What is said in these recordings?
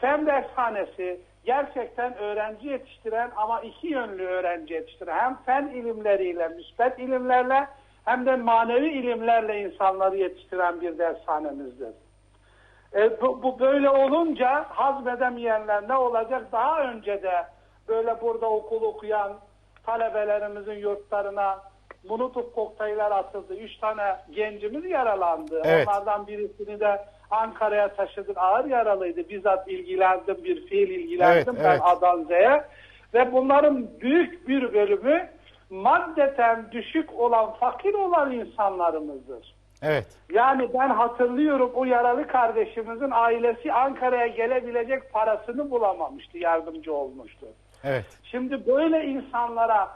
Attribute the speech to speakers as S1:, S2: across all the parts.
S1: fen dershanesi gerçekten öğrenci yetiştiren ama iki yönlü öğrenci yetiştiren hem fen ilimleriyle, müsbet ilimlerle hem de manevi ilimlerle insanları yetiştiren bir dershanemizdir. E, bu, bu böyle olunca hazmedemeyenler ne olacak? Daha önce de böyle burada okul okuyan talebelerimizin yurtlarına Molotof kokteyller atıldı. Üç tane gencimiz yaralandı.
S2: Evet.
S1: Onlardan birisini de Ankara'ya taşıdık. Ağır yaralıydı. Bizzat ilgilendim. Bir fiil ilgilendim
S2: Evet,
S1: ben
S2: evet.
S1: A'dan Z'ye. Ve bunların büyük bir bölümü maddeten düşük olan, fakir olan insanlarımızdır.
S2: Evet.
S1: Yani ben hatırlıyorum o yaralı kardeşimizin ailesi Ankara'ya gelebilecek parasını bulamamıştı, yardımcı olmuştu.
S2: Evet.
S1: Şimdi böyle insanlara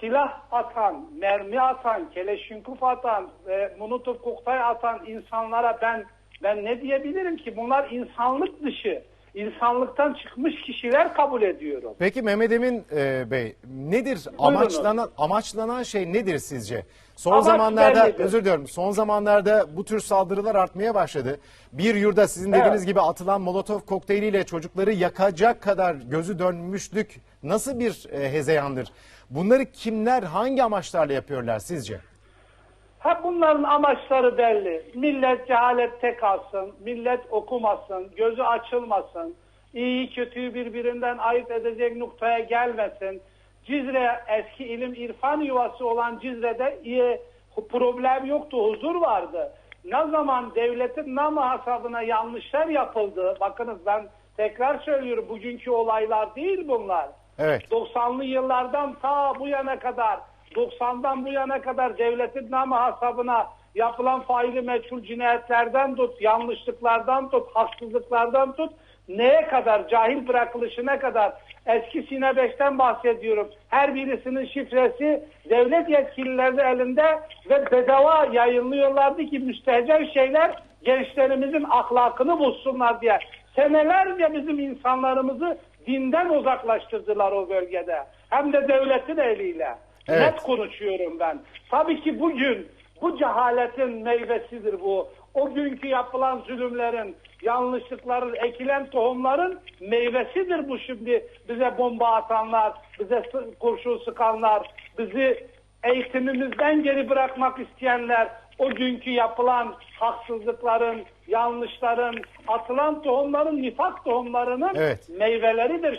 S1: silah atan, mermi atan, keleşinkuf atan, e, Molotov kokteyl atan insanlara ben ben ne diyebilirim ki? Bunlar insanlık dışı, insanlıktan çıkmış kişiler kabul ediyorum.
S2: Peki Mehmet Emin e, Bey nedir amaçlanan amaçlanan şey nedir sizce? Son
S1: Amaç
S2: zamanlarda
S1: bellidir.
S2: özür diliyorum. Son zamanlarda bu tür saldırılar artmaya başladı. Bir yurda sizin
S1: Evet.
S2: dediğiniz gibi atılan Molotov kokteyliyle çocukları yakacak kadar gözü dönmüşlük nasıl bir e, hezeyandır? Bunları kimler hangi amaçlarla yapıyorlar sizce?
S1: Ha bunların amaçları belli. Millet cehalette kalsın, millet okumasın, gözü açılmasın, iyi kötüyü birbirinden ayırt edecek noktaya gelmesin. Cizre eski ilim irfan yuvası olan Cizre'de iyi problem yoktu, huzur vardı. Ne zaman devletin namı hasabına yanlışlar yapıldı, bakınız ben tekrar söylüyorum bugünkü olaylar değil bunlar.
S2: Evet.
S1: 90'lı yıllardan ta bu yana kadar 90'dan bu yana kadar devletin namı hasabına yapılan faili meçhul cinayetlerden tut, yanlışlıklardan tut, haksızlıklardan tut, neye kadar, cahil bırakılışına kadar eski Sine 5'ten bahsediyorum. Her birisinin şifresi devlet yetkilileri elinde ve bedava yayınlıyorlardı ki müstehcen şeyler gençlerimizin ahlakını bozsunlar diye. Senelerce bizim insanlarımızı dinden uzaklaştırdılar o bölgede. Hem de devletin eliyle.
S2: Evet.
S1: Net konuşuyorum ben. Tabii ki bugün bu cehaletin meyvesidir bu. O günkü yapılan zulümlerin, yanlışlıkların, ekilen tohumların meyvesidir bu şimdi. Bize bomba atanlar, bize kurşun sıkanlar, bizi eğitimimizden geri bırakmak isteyenler, o günkü yapılan haksızlıkların, yanlışların, atılan tohumların, nifak tohumlarının
S2: Evet.
S1: meyveleridir şimdi.